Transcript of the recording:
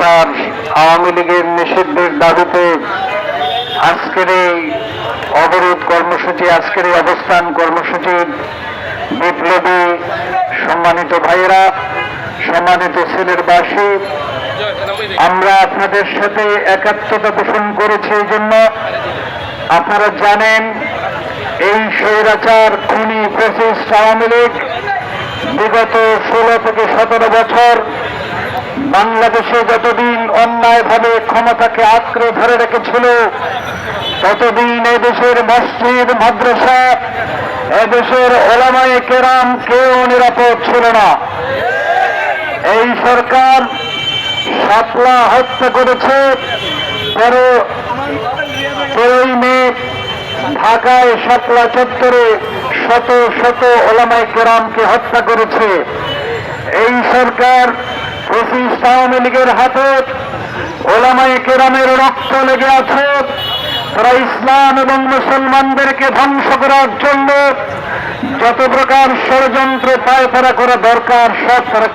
স্বৈরাচার আওয়ামী লীগের নিষিদ্ধের দাবিতে আজকের এই অবরোধ কর্মসূচি, আজকের এই অবস্থান কর্মসূচির বিপ্লবী সম্মানিত ভাইয়েরা, সম্মানিত ছেলের বাসী, আমরা আপনাদের সাথে একাত্মতা পোষণ করেছি এই জন্য। আপনারা জানেন, এই স্বৈরাচার খুনি ফেসিস্ট আওয়ামী লীগ বিগত ষোলো থেকে সতেরো বছর বাংলাদেশে যতদিন অন্যায়ভাবে ক্ষমতাকে আঁকড়ে ধরে রেখেছিল, ততদিন এদেশের মসজিদ, মাদ্রাসা, এদেশের ওলামায়ে কেরাম কেউ নিরাপদ ছিল না। এই সরকার সাতলা হত্যা করেছে তেরো তেরোই মে ঢাকায় সাতলা চত্বরে শত শত ওলামাই কেরামকে হত্যা করেছে। এই সরকার পঁচিশ আওয়ামী লীগের হাতে ওলামাই কেরামের রক্ত লেগে আছে। তারা ইসলাম এবং মুসলমানদেরকে ধ্বংস করার জন্য যত প্রকার ষড়যন্ত্র পায় তারা করা দরকার, সব তারা